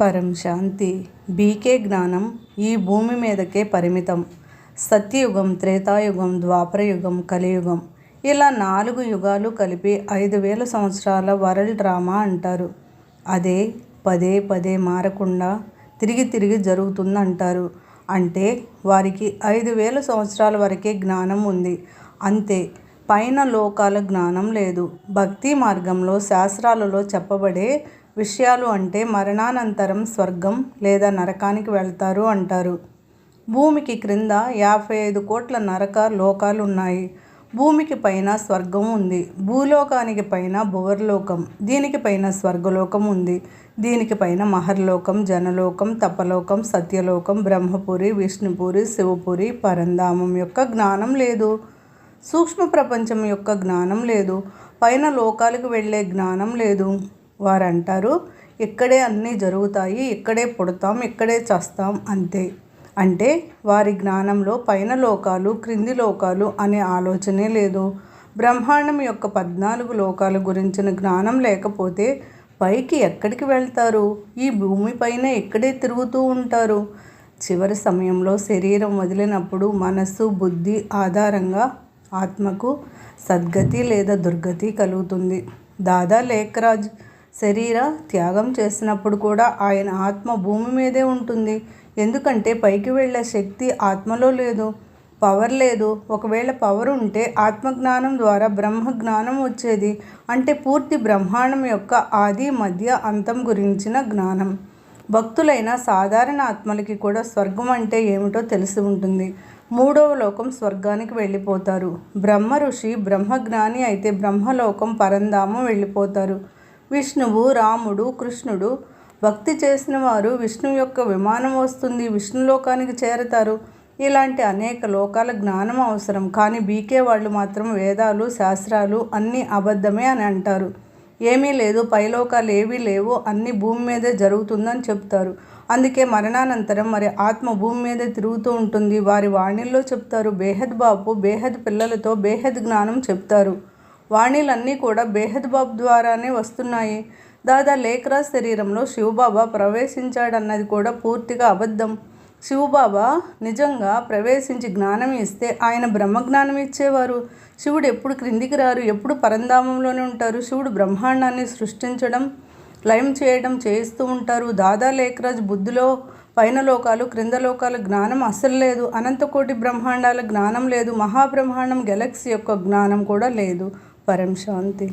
పరం శాంతి బీకే జ్ఞానం ఈ భూమి మీదకే పరిమితం. సత్యయుగం త్రేతాయుగం ద్వాపరయుగం కలియుగం ఇలా నాలుగు యుగాలు కలిపి ఐదు వేల సంవత్సరాల వరల్డ్ డ్రామా అంటారు. అదే పదే పదే మారకుండా తిరిగి తిరిగి జరుగుతుందంటారు. అంటే వారికి ఐదు వేల సంవత్సరాల వరకే జ్ఞానం ఉంది. అంతే పైన లోకాల జ్ఞానం లేదు. భక్తి మార్గంలో శాస్త్రాలలో చెప్పబడే విషయాలు అంటే మరణానంతరం స్వర్గం లేదా నరకానికి వెళ్తారు అంటారు. భూమికి క్రింద యాభై ఐదు కోట్ల నరక లోకాలు ఉన్నాయి భూమికి పైన స్వర్గం ఉంది. భూలోకానికి పైన భువర్లోకం. దీనికి పైన స్వర్గలోకం ఉంది. దీనికి పైన మహర్లోకం జనలోకం తపలోకం సత్యలోకం బ్రహ్మపురి విష్ణుపురి శివపురి పరంధామం యొక్క జ్ఞానం లేదు. సూక్ష్మ ప్రపంచం యొక్క జ్ఞానం లేదు. పైన లోకాలకు వెళ్ళే జ్ఞానం లేదు. వారు అంటారు ఇక్కడే అన్నీ జరుగుతాయి ఇక్కడే పుడతాం ఇక్కడే చస్తాం అంతే. అంటే వారి జ్ఞానంలో పైన లోకాలు క్రింది లోకాలు అనే ఆలోచనే లేదు. బ్రహ్మాండం యొక్క పద్నాలుగు లోకాల గురించిన జ్ఞానం లేకపోతే పైకి ఎక్కడికి వెళ్తారు? ఈ భూమిపైన ఇక్కడే తిరుగుతూ ఉంటారు. చివరి సమయంలో శరీరం వదిలినప్పుడు మనస్సు బుద్ధి ఆధారంగా ఆత్మకు సద్గతి లేదా దుర్గతి కలుగుతుంది. దాదా లేఖరాజ్ శరీర త్యాగం చేసినప్పుడు కూడా ఆయన ఆత్మ భూమి మీదే ఉంటుంది. ఎందుకంటే పైకి వెళ్ళే శక్తి ఆత్మలో లేదు పవర్ లేదు. ఒకవేళ పవర్ ఉంటే ఆత్మజ్ఞానం ద్వారా బ్రహ్మ జ్ఞానం వచ్చేది. అంటే పూర్తి బ్రహ్మాండం యొక్క ఆది మధ్య అంతం గురించిన జ్ఞానం. భక్తులైన సాధారణ ఆత్మలకి కూడా స్వర్గం అంటే ఏమిటో తెలిసి ఉంటుంది. మూడవ లోకం స్వర్గానికి వెళ్ళిపోతారు. బ్రహ్మ ఋషి బ్రహ్మజ్ఞాని అయితే బ్రహ్మలోకం పరంధామం వెళ్ళిపోతారు. విష్ణువు రాముడు కృష్ణుడు. భక్తి చేసిన వారు విష్ణువు యొక్క విమానం వస్తుంది విష్ణులోకానికి చేరతారు. ఇలాంటి అనేక లోకాల జ్ఞానం అవసరం. కానీ బీకే వాళ్ళు మాత్రం వేదాలు శాస్త్రాలు అన్నీ అబద్ధమే అని అంటారు. ఏమీ లేదు పైలోకాలు ఏవీ లేవు అన్ని భూమి మీదే జరుగుతుందని చెప్తారు. అందుకే మరణానంతరం మరి ఆత్మ భూమి మీదే తిరుగుతూ ఉంటుంది. వారి వాణిల్లో చెప్తారు బేహద్ బాపు బేహద్ పిల్లలతో బేహద్ జ్ఞానం చెప్తారు. వాణిలన్నీ కూడా బేహద్బాబ్ ద్వారానే వస్తున్నాయి. దాదా లేఖరాజ్ శరీరంలో శివబాబా ప్రవేశించాడన్నది కూడా పూర్తిగా అబద్ధం. శివబాబా నిజంగా ప్రవేశించి జ్ఞానం ఇస్తే ఆయన బ్రహ్మజ్ఞానం ఇచ్చేవారు. శివుడు ఎప్పుడు క్రిందికి రారు ఎప్పుడు పరంధామంలోనే ఉంటారు. శివుడు బ్రహ్మాండాన్ని సృష్టించడం లయం చేయడం చేస్తూ ఉంటారు. దాదా లేఖరాజ్ బుద్ధిలో పైన లోకాలు క్రింద లోకాల జ్ఞానం అస్సలు లేదు. అనంతకోటి బ్రహ్మాండాల జ్ఞానం లేదు. మహాబ్రహ్మాండం గెలక్సీ యొక్క జ్ఞానం కూడా లేదు. పరం శాంతి